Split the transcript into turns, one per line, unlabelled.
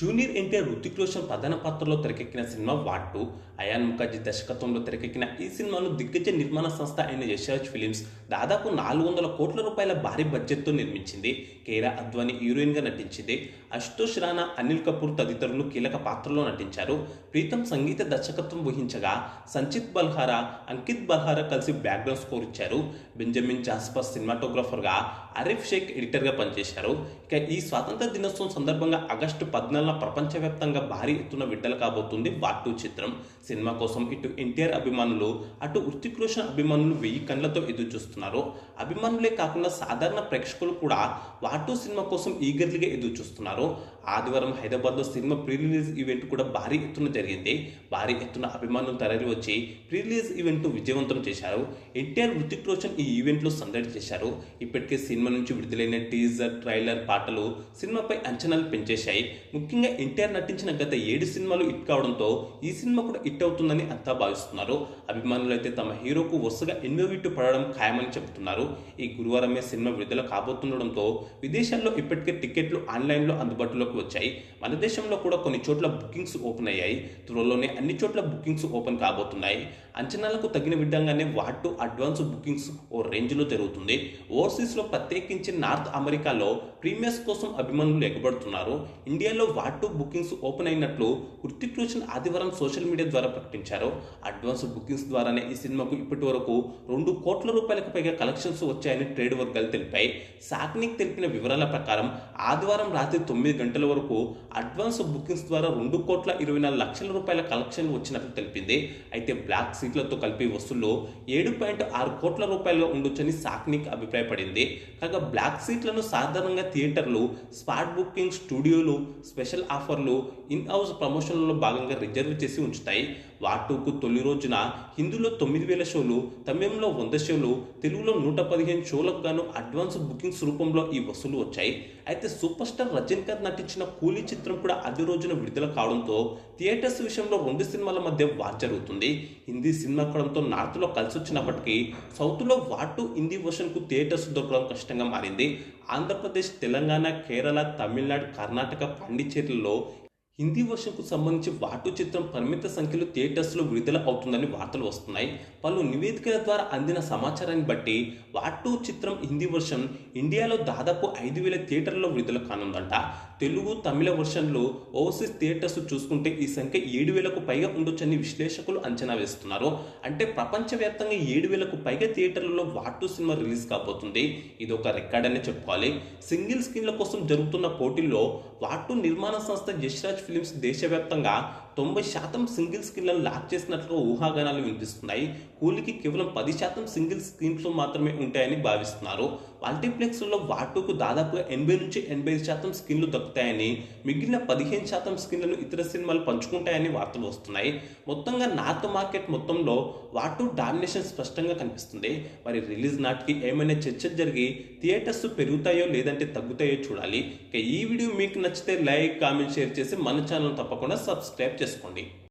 Junior NTR Ruthik Roshan ప్రధాన పాత్రలో తెరకెక్కిన సినిమా వాటు అయాన్ ముఖర్జీ దర్శకత్వంలో తెరకెక్కిన ఈ సినిమాను దిగ్గజ నిర్మాణ సంస్థ అయిన యశ్రాజ్ ఫిలిమ్స్ దాదాపు నాలుగు వందల కోట్ల రూపాయల భారీ బడ్జెట్తో నిర్మించింది. కేరా అద్వాని హీరోయిన్గా నటించింది. అశుతోష్ రాణా అనిల్ కపూర్ తదితరులు కీలక పాత్రలో నటించారు. ప్రీతం సంగీత దర్శకత్వం వహించగా సంచిత్ బల్హారా అంకిత్ బల్హారా కలిసి బ్యాక్గ్రౌండ్ స్కోర్ ఇచ్చారు. బెంజమిన్ జాస్పర్ సినిమాటోగ్రాఫర్గా అరిఫ్ షేక్ ఎడిటర్గా పనిచేశారు. ఇక ఈ స్వాతంత్ర దినోత్సవం సందర్భంగా ఆగస్టు పద్నాలుగు పద్నాలుగున ప్రపంచవ్యాప్తంగా భారీ ఎత్తున విడ్డలు కాబోతుంది వాటు చిత్రం. సినిమా కోసం ఇటు ఎన్టీఆర్ అభిమానులు అటు హృతిక్ రోషన్ అభిమానులు వెయ్యి కళ్ళతో ఎదురు చూస్తున్నారు అభిమానులే కాకుండా సాధారణ ప్రేక్షకులు కూడా వాటు సినిమా కోసం ఈగర్లీగా ఎదురు చూస్తున్నారు ఆదివారం హైదరాబాద్లో సినిమా ప్రీ రిలీజ్ ఈవెంట్ కూడా భారీ ఎత్తున జరిగింది. భారీ ఎత్తున అభిమానులు తరలి వచ్చి ప్రీ రిలీజ్ ఈవెంట్ విజయవంతం చేశారు. ఎన్టీఆర్ హృతిక్ రోషన్ ఈ ఈవెంట్లో సందడి చేశారు. ఇప్పటికే సినిమా నుంచి విడుదలైన టీజర్ ట్రైలర్ పాటలు సినిమాపై అంచనాలు పెంచేశాయి. ముఖ్యంగా ఎన్టీఆర్ నటించిన గత ఏడు సినిమాలు హిట్ కావడంతో ఈ సినిమా కూడా హిట్ అవుతుందని అంతా భావిస్తున్నారు. అభిమానులు అయితే తమ హీరోకు వరుసగా ఎన్నో విట్టు పడడం ఖాయమని చెబుతున్నారు. ఈ గురువారమే సినిమా విడుదల కాబోతుండడంతో విదేశాల్లో ఇప్పటికే టికెట్లు ఆన్లైన్లో అందుబాటులోకి వచ్చాయి. మన దేశంలో కూడా కొన్ని చోట్ల బుకింగ్స్ ఓపెన్ అయ్యాయి. త్వరలోనే అన్ని చోట్ల బుకింగ్స్ ఓపెన్ కాబోతున్నాయి. అంచనాలకు తగిన విధంగానే వాటు అడ్వాన్స్ బుకింగ్స్ ఓ రేంజ్లో జరుగుతుంది. ఓవర్సీస్లో ప్రత్యేకించి నార్త్ అమెరికాలో ప్రీమియర్స్ కోసం అభిమానులు ఎగబడుతున్నారు. ఇండియాలో వాటు బుకింగ్స్ ఓపెన్ అయినట్లు హృతిక్ రోషన్ ఆదివారం సోషల్ మీడియా ద్వారా ప్రకటించారు. అడ్వాన్స్ బుకింగ్స్ ద్వారానే ఈ సినిమాకు ఇప్పటి వరకు రెండు కోట్ల రూపాయలకు పైగా కలెక్షన్స్ వచ్చాయని ట్రేడ్ వర్గాలు తెలిపాయి. సాక్నిక్ తెలిపిన వివరాల ప్రకారం ఆదివారం రాత్రి తొమ్మిది గంటల వరకు అడ్వాన్స్ బుకింగ్స్ ద్వారా రెండు కోట్ల ఇరవై నాలుగు లక్షల రూపాయల కలెక్షన్లు వచ్చినట్లు తెలిపింది. అయితే బ్లాక్ సీట్లతో కలిపి వస్తువుల్లో ఏడు పాయింట్ ఆరు కోట్ల రూపాయలు ఉండొచ్చని సాక్నిక్ అభిప్రాయపడింది. కాగా బ్లాక్ సీట్లను సాధారణంగా థియేటర్లు స్పాట్ బుకింగ్ స్టూడియోలు స్పెషల్ ఆఫర్లు ఇన్ హౌస్ ప్రమోషన్లలో భాగంగా రిజర్వ్ చేసి ఉంచుతాయి. వాటూకు తొలి రోజున హిందీలో తొమ్మిది వేల షోలు తమిళంలో వంద షోలు తెలుగులో నూట పదిహేను షోలకు గాను అడ్వాన్స్ బుకింగ్స్ రూపంలో ఈ వసూలు వచ్చాయి. అయితే సూపర్ స్టార్ రజనీకాంత్ నటించిన కూలీ చిత్రం కూడా అదే రోజున విడుదల కావడంతో థియేటర్స్ విషయంలో రెండు సినిమాల మధ్య వార్ జరుగుతుంది. హిందీ సినిమా కావడంతో నార్త్లో కలిసి వచ్చినప్పటికీ సౌత్లో వాటు హిందీ వర్షన్కు థియేటర్స్ దొరకడం కష్టంగా మారింది. ఆంధ్రప్రదేశ్ తెలంగాణ కేరళ తమిళనాడు కర్ణాటక పాండిచేరిలో హిందీ వర్షన్కు సంబంధించి వాటు చిత్రం పరిమిత సంఖ్యలో థియేటర్స్లో విడుదల అవుతుందని వార్తలు వస్తున్నాయి. పలు నివేదికల ద్వారా అందిన సమాచారాన్ని బట్టి వాటు చిత్రం హిందీ వర్షన్ ఇండియాలో దాదాపు ఐదు వేల థియేటర్లలో విడుదల కానుందంట. తెలుగు తమిళ వర్షన్లు ఓవర్సీస్ థియేటర్స్ చూసుకుంటే ఈ సంఖ్య ఏడు వేలకు పైగా ఉండొచ్చని విశ్లేషకులు అంచనా వేస్తున్నారు. అంటే ప్రపంచవ్యాప్తంగా ఏడు వేలకు పైగా థియేటర్లలో వాటు సినిమా రిలీజ్ కాబోతుంది. ఇది ఒక రికార్డ్ అనే చెప్పుకోవాలి. సింగిల్ స్క్రీన్ల కోసం జరుగుతున్న పోటీల్లో వాటు నిర్మాణ సంస్థ యశ్రాజ్ ఫిలిమ్స్ దేశవ్యాప్తంగా తొంభై శాతం సింగిల్ స్క్రీన్లను లాక్ చేసినట్లు ఊహాగానాలు వినిపిస్తున్నాయి. కూలికి కేవలం పది శాతం సింగిల్ స్క్రీన్స్లో మాత్రమే ఉంటాయని భావిస్తున్నారు. మల్టీప్లెక్స్లలో వాటుకు దాదాపుగా ఎనభై నుంచి ఎనభై ఐదు శాతం స్క్రీన్లు దక్కుతాయని మిగిలిన పదిహేను శాతం స్క్రీన్లను ఇతర సినిమాలు పంచుకుంటాయని వార్తలు వస్తున్నాయి. మొత్తంగా నార్త్ మార్కెట్ మొత్తంలో వాటు డామినేషన్ స్పష్టంగా కనిపిస్తుంది. మరి రిలీజ్ నాటికి ఏమైనా చర్చలు జరిగి థియేటర్స్ పెరుగుతాయో లేదంటే తగ్గుతాయో చూడాలి. ఇక ఈ వీడియో మీకు నచ్చితే లైక్ కామెంట్ షేర్ చేసి మన ఛానల్ తప్పకుండా సబ్స్క్రైబ్ చేసుకోండి.